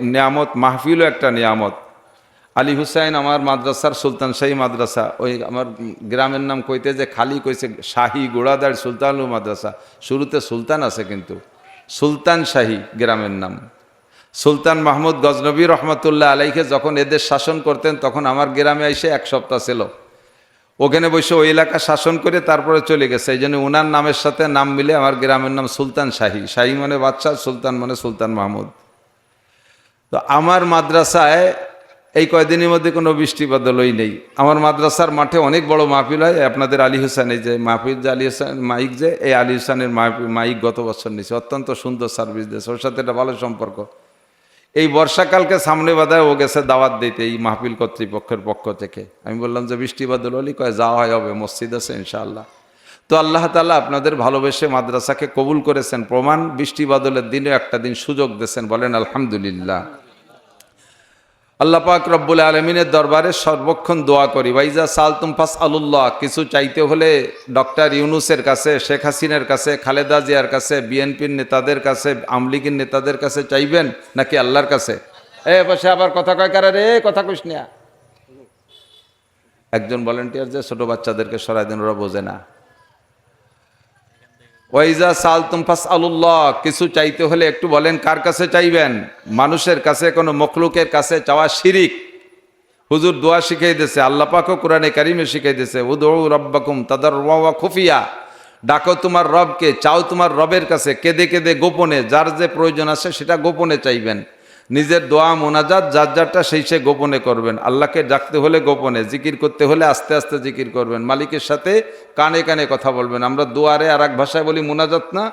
নিয়ামত, মাহফিলও একটা নিয়ামত। আলী হুসাইন আমার মাদ্রাসার সুলতান শাহী মাদ্রাসা। ওই আমার গ্রামের নাম কইতে যে খালি কইছে শাহী গোড়াদার সুলতানুল মাদ্রাসা। শুরুতে সুলতান আছে কিন্তু। সুলতান শাহী গ্রামের নাম। সুলতান মাহমুদ গজনবী রহমতুল্লাহ আলাইকে যখন এদের শাসন করতেন, তখন আমার গ্রামে এসে এক সপ্তাহ ছিল। ওখানে বসে ওই এলাকা শাসন করে তারপরে চলে গেছে। এই জন্য উনার নামের সাথে নাম মিলে আমার গ্রামের নাম সুলতান শাহী। শাহী মানে বাচ্চা সুলতান মানে সুলতান মাহমুদ। তো আমার মাদ্রাসায় এই কয়দিনের মধ্যে কোনো বৃষ্টি বাদলই নেই। আমার মাদ্রাসার মাঠে অনেক বড় মাহফিল হয়। আপনাদের আলী হোসেন, এই যে মাহফিল যে আলী হোসেন মাইক যে, এই আলী হোসেনের মাইক গত বছর নিয়েছে। অত্যন্ত সুন্দর সার্ভিস দিয়েছে। ওর সাথে একটা ভালো সম্পর্ক। এই বর্ষাকালকে সামনে বাধায় ও গেছে দাওয়াত দিতে এই মাহফিল কর্তৃপক্ষের পক্ষ থেকে। আমি বললাম যে বৃষ্টি বাদল হলি কয়, যাওয়া হয়, হবে। মসজিদ আছে, ইনশাআল্লাহ। তো আল্লাহ তালা আপনাদের ভালোবেসে মাদ্রাসাকে কবুল করেছেন। প্রমাণ, বৃষ্টি বাদলের দিনে একটা দিন সুযোগ দিয়েছেন, বলেন আলহামদুলিল্লাহ। আল্লাহ পাক রব্বুল আলমিনের দরবারে সর্বক্ষণ দোয়া করি। ভাইজা সালতুম ফাস আলুল্লাহ কিছু চাইতে হলে ডক্টর ইউনুসের কাছে, শেখ হাসিনের কাছে, খালেদা জিয়ার কাছে, বিএনপির নেতাদের কাছে, আমলিগের নেতাদের কাছে চাইবেন নাকি আল্লাহর কাছে? এ পাশে আবার কথা কয় কারা রে? কথা কইস না। একজন ভলেন্টিয়ার যে ছোট বাচ্চাদেরকে সরাই দিন, ওরা বোঝে না। ওয়াইজা সালতুম ফাস আলুল্লাহ কিছু চাইতে হলে একটু বলেন, কার কাছে চাইবেন? মানুষের কাছে, কোনো মখলুকের কাছে চাওয়া শিরিক। হুজুর দোয়া শিখাই দিয়েছে আল্লাহ পাকও কোরআনে কারিমে শিখাই দিয়েছে উদৌ রব্বাকুম তাদের রা খুফিয়া। ডাকো তোমার রবকে, চাও তোমার রবের কাছে, কেঁদে কেঁদে গোপনে, যার যে প্রয়োজন আছে সেটা গোপনে চাইবেন। নিজের দোয়া, মোনাজাত, যার যারটা সেই সে গোপনে করবেন। আল্লাহকে ডাকতে হলে গোপনে, জিকির করতে হলে আস্তে আস্তে জিকির করবেন। মালিকের সাথে কানে কানে কথা বলবেন। আমরা দোয়ারে আর এক ভাষায় বলি মোনাজাত না?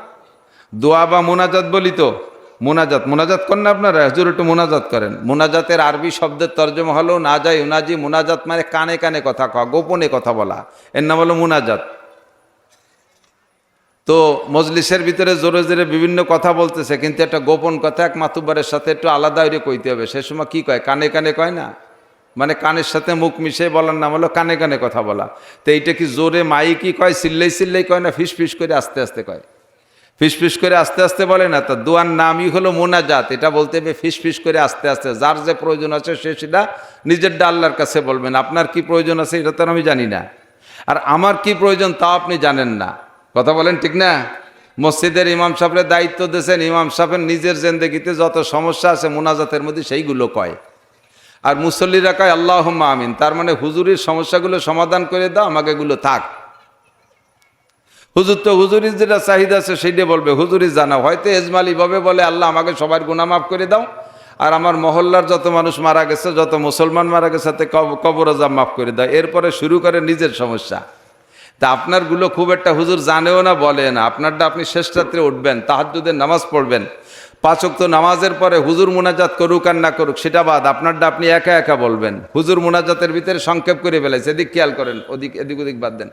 দোয়া বা মোনাজাত বলি তো? মোনাজাত। মোনাজাত করেন না আপনারা? হুজুর একটু মোনাজাত করেন। মোনাজাতের আরবি শব্দের তর্জমা হলো, না যায় উনাজি মোনাজাত মানে কানে কানে কথা কওয়া, গোপনে কথা বলা। এর নাম হলো মোনাজাত। তো মজলিসের ভিতরে জোরে জোরে বিভিন্ন কথা বলতেছে, কিন্তু একটা গোপন কথা, এক মাতুবারের সাথে একটু আলাদা হয়ে কইতে হবে। সে সময় কী কয়? কানে কানে কয় না? মানে কানের সাথে মুখ মিশিয়ে বলার নাম হলো কানে কানে কথা বলা। তো এইটা কি জোরে মাইকি কয়, সিল্লাই সিল্লাই কয় না ফিস ফিস করে আস্তে আস্তে কয়? ফিস ফিস করে আস্তে আস্তে বলে না, তা দোয়ার নামই হলো মোনাজাত। এটা বলতে হবে ফিস ফিস করে আস্তে আস্তে। যার যে প্রয়োজন আছে সে সেটা নিজের আল্লাহর কাছে বলবেন। আপনার কি প্রয়োজন আছে এটা তো আমি জানি না। আর আমার কি প্রয়োজন তা আপনি জানেন না। কথা বলেন ঠিক না? মসজিদের ইমাম সাহেবের দায়িত্ব দিয়েছেন, ইমাম সাহেবের নিজের জেন্দেগিতে যত সমস্যা আছে, মোনাজাতের মধ্যে সেইগুলো কয়। আর মুসল্লিরা কয় আল্লাহ আমিন। তার মানে হুজুরির সমস্যাগুলো সমাধান করে দাও, আমাকে এগুলো থাক। হুজুর তো হুজুরির যেটা চাহিদা আছে, সেইটা বলবে। হুজুরি জানা হয়তো এজমালি ভাবে বলে, আল্লাহ, আমাকে সবার গুণা মাফ করে দাও। আর আমার মহল্লার যত মানুষ মারা গেছে, যত মুসলমান মারা গেছে, তাতে কব- কবর মাফ করে দাও। এরপরে শুরু করে নিজের সমস্যা। তা আপনারগুলো খুব একটা হুজুর জানেও না, বলে না। আপনারটা আপনি শেষ রাত্রে উঠবেন, তাহাজ্জুদের নামাজ পড়বেন। পাঁচক তো নামাজের পরে হুজুর মোনাজাত করুক আর না করুক, সেটা বাদ, আপনারটা আপনি একা একা বলবেন। হুজুর মোনাজাতের ভিতরে সংক্ষেপ করে ফেলেছে, এদিক খেয়াল করেন, ওদিক, এদিক ওদিক বাদ দেন।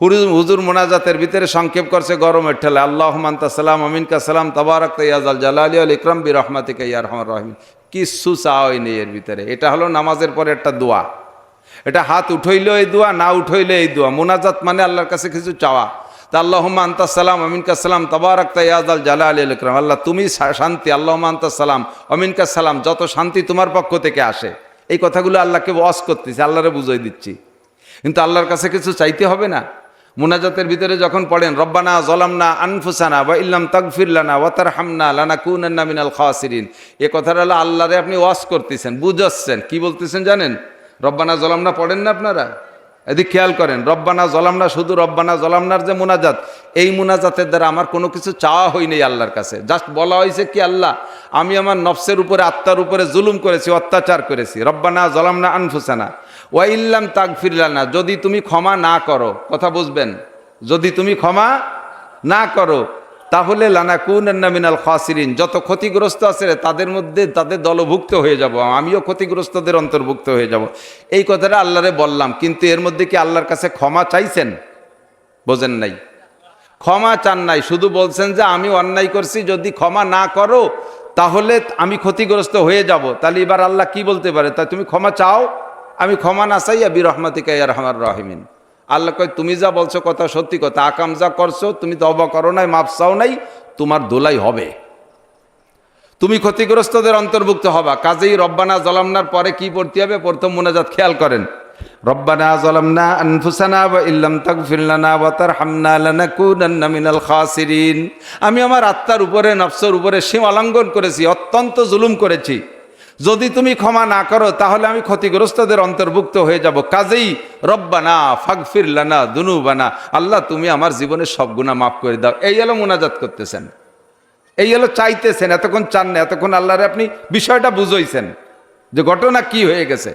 হুজুর হুজুর মোনাজাতের ভিতরে সংক্ষেপ করছে গরমের ঠেলে আল্লাহ মান্তা সালাম আমিন কা সালাম তবারক তৈয়াজাল জালালি আল ইকরাম বি রহমাতিকা ইয়া রহমান। রহিম কিচ্ছু চাওয়াই নেই এর ভিতরে। এটা হলো নামাজের পরে একটা দোয়া। এটা হাত উঠইলে এই দোয়া, না উঠইলে এই দোয়া। মোনাজাত মানে আল্লাহর কাছে কিছু চাওয়া। তা আল্লাহ আন্তা সালাম আমিনকা সালাম, তবারক তাইয়াজাল জালা আলী আলকরাম আল্লাহ, তুমি শান্তি আল্লাহ আন্তা সালাম, অমিনকা সালাম, যত শান্তি তোমার পক্ষ থেকে আসে। এই কথাগুলো আল্লাহকে ওয়াশ করতেছি, আল্লাহরে বুঝাই দিচ্ছি। কিন্তু আল্লাহর কাছে কিছু চাইতে হবে না। মুনাজাতের ভিতরে যখন পড়েন, রব্বানা জলামনা আনফুসানা বা ইল্লাম তাকফিরলানা ওয়াতার হামনা লানা কুনান্না মিনাল খাসিরিন। এ কথাটা আল্লাহরে আপনি ওয়াশ করতেছেন, বুঝাচ্ছেন। কি বলতেছেন জানেন? রব্বানা জলামনা পড়েন না আপনারা? এদিক খেয়াল করেন, রব্বানা জলামনা শুধু রব্বানা জলামনার যে মোনাজাত, এই মোনাজাতের দ্বারা আমার কোনো কিছু চাওয়া হয়নি আল্লাহর কাছে। জাস্ট বলা হয়েছে কি, আল্লাহ, আমি আমার নফসের উপরে, আত্মার উপরে জুলুম করেছি, অত্যাচার করেছি। রব্বানা জলামনা আনফুসানা ওয়াইল্লাম তাকফিরলানা যদি তুমি ক্ষমা না করো, কথা বুঝবেন, যদি তুমি ক্ষমা না করো তাহলে লানা কুন মিনাল খাসিরিন, যত ক্ষতিগ্রস্ত আছে তাদের মধ্যে তাদের দলভুক্ত হয়ে যাব, আমিও ক্ষতিগ্রস্তদের অন্তর্ভুক্ত হয়ে যাব। এই কথাটা আল্লাহরে বললাম, কিন্তু এর মধ্যে কি আল্লাহর কাছে ক্ষমা চাইছেন? বোঝেন নাই। ক্ষমা চান নাই, শুধু বলছেন যে আমি অন্যায় করছি, যদি ক্ষমা না করো, তাহলে আমি ক্ষতিগ্রস্ত হয়ে যাব। তাহলে এবার আল্লাহ কি বলতে পারে? তা তুমি ক্ষমা চাও? আমি ক্ষমা না চাই আবি রহমাতিকা ইয়া রহমান রহিমিন। আল্লাহ কয়, তুমি যা বলছো কথা সত্যি কথা, আকাম যা করছ, তুমি তো অবা করো নাই, মাপ চাও নাই, তোমার দোলাই হবে। তুমি ক্ষতিগ্রস্তদের অন্তর্ভুক্ত হবা। কাজেই রব্বানা জলামনার পরে কি পড়তে হবে? প্রথম মোনাজাত খেয়াল করেন। রব্বানা জলামনা আনফুসানা ওয়া ইল্লাম তাগফির লানা ওয়া তারহামনা লানাকুনান্না মিনাল খাসিরিন। আমি আমার আত্মার উপরে, নফসের উপরে সীমা লঙ্ঘন করেছি, অত্যন্ত জুলুম করেছি। যদি তুমি ক্ষমা না করো, তাহলে আমি ক্ষতিগ্রস্তদের অন্তর্ভুক্ত হয়ে যাব। কাজেই রব্বানা ফাগফির লানা দুনুবানা। আল্লাহ, তুমি আমার জীবনের সব গুণা মাফ করে দাও। এই হলো মোনাজাত করতেছেন। এই হলো চাইতেছেন, এতক্ষণ চান না, এতক্ষণ আল্লাহরে আপনি বিষয়টা বুঝইছেন যে ঘটনা কি হয়ে গেছে।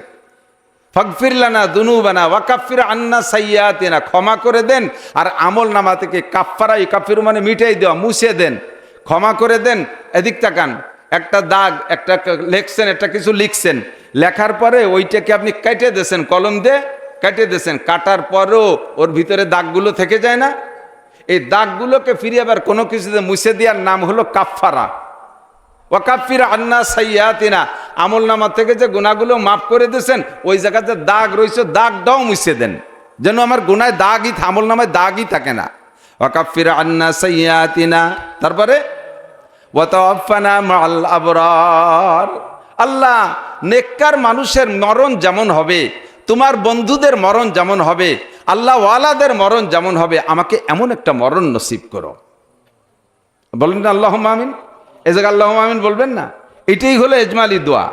ফগফিরলানা দুনুবানা ওয়াকাফির আন্না সাইয়াতিনা। ক্ষমা করে দেন আর আমল নামা থেকে কাফারাই কাফির মানে মিটাই দেওয়া, মুছে দেন। ক্ষমা করে দেন, এদিক তাকান। একটা দাগ, একটা লেখছেন, একটা কিছু লিখছেন। লেখার পরে ওইটাকে আপনি কেটে দিয়েছেন, কলম দিয়ে কেটে দিয়েছেন। কাটার পরেও ওর ভিতরে দাগগুলো থেকে যায় না। এই দাগগুলোকে ফিরিয়ে আবার কোনো কিছুতে মুছে দেওয়ার নাম হলো কাফারা ওয়াকাফির আন্না সাইয়াতিনা। আমল নামা থেকে যে গুণাগুলো মাফ করে দিয়েছেন, ওই জায়গাতে দাগ রয়েছে, দাগটাও মুছে দেন। যেন আমার গুনায় দাগই, আমল নামায় দাগই থাকে না। ওয়াকাফির আন্না সাইয়াতিনা। তারপরে আবরার। আল্লাহ, নেককার মানুষের মরণ যেমন হবে, তোমার বন্ধুদের মরণ যেমন হবে, আল্লাহ ওয়ালাদের মরণ যেমন হবে, আমাকে এমন একটা মরণ নসিব করো। বলেন না আল্লাহ আমিন? এ জায়গায় আল্লাহ আমিন বলবেন না? এটাই হলো এজমালি দোয়া।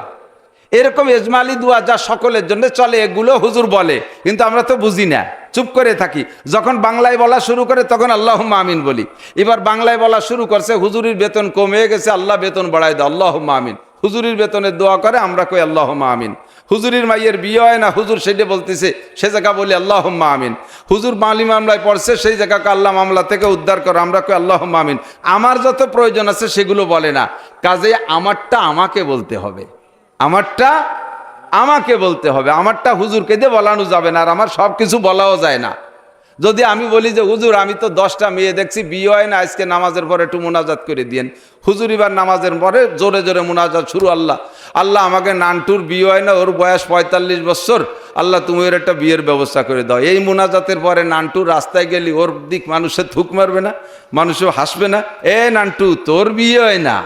এরকম এজমালি দোয়া যা সকলের জন্য চলে, এগুলো হুজুর বলে, কিন্তু আমরা তো বুঝি না। চুপ করে থাকি। যখন বাংলায় বলা শুরু করে তখন আল্লাহ আমিন বলি। এবার বাংলায় বলা শুরু করছে, হুজুরির বেতন কমে গেছে, আল্লাহ বেতন বাড়াই দাও আল্লাহ আমিন। হুজুরির বেতনের দোয়া করে, আমরা কই আল্লাহ আমিন। হুজুরির মাইয়ের বিয়ে হয় না, হুজুর সেটা বলতেছে, সে জায়গা বলি আল্লাহ আমিন। হুজুর মালি মামলায় পড়ছে, সেই জায়গাকে আল্লাহ মামলা থেকে উদ্ধার করো, আমরা কই আল্লাহ আমিন। আমার যত প্রয়োজন আছে সেগুলো বলে না। কাজে আমারটা আমাকে বলতে হবে। আমারটা আমাকে বলতে হবে, আমারটা হুজুরকে দিয়ে বলানো যাবে না আর আমার সব কিছু বলাও যায় না। যদি আমি বলি যে, হুজুর, আমি তো দশটা মেয়ে দেখছি, বিয়ে হয় না, আজকে নামাজের পরে একটু মোনাজাত করে দিয়েন। হুজুর এবার নামাজের পরে জোরে জোরে মোনাজাত শুরু, আল্লাহ আল্লাহ আমাকে নানটুর বিয়ে হয় না, ওর বয়স পঁয়তাল্লিশ বছর। আল্লাহ, তুমি ওর একটা বিয়ের ব্যবস্থা করে দাও। এই মোনাজাতের পরে নানটু রাস্তায় গেলি, ওর দিক মানুষের থুক মারবে না, মানুষও হাসবে না। এ নানটু, তোর বিয়ে হয় না।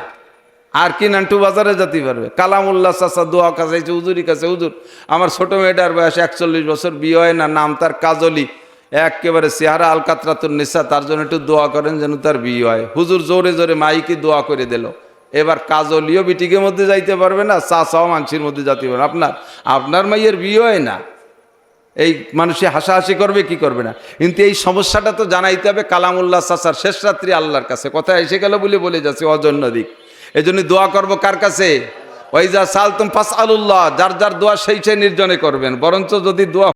আর কি নান্টু বাজারে যেতে পারবে? কালামুল্লাহ চাষা দোয়া কাছে হুজুরি কাছে, হুজুর। আমার ছোট মেয়েটার বয়স একচল্লিশ বছর, বিয়ে হয় না, নাম তার কাজলি। একেবারে চেহারা আলকাতরাতুর নিসা, তার জন্য একটু দোয়া করেন যেন তার বিয়ে হয়। হুজুর জোরে জোরে মাইকে দোয়া করে দিল। এবার কাজলিও বিটিকের মধ্যে যাইতে পারবে না চাষাও মানসির মধ্যে যাতে পারবে আপনার আপনার মাইয়ের বিয়ে হয় না। এই মানুষে হাসাহাসি করবে, কি করবে না? কিন্তু এই সমস্যাটা তো জানাইতে হবে কালামুল্লাহ চাষার শেষ রাত্রি আল্লাহর কাছে। কথা এসে গেল বলে বলে যাচ্ছে, অজন্য দিক। এই জন্য দোয়া করব কার কাছে? ওই যা সাল তুম ফাস আলুল্লাহ যার যার দোয়া সেই সেই নির্জনে করবেন। বরঞ্চ যদি দোয়া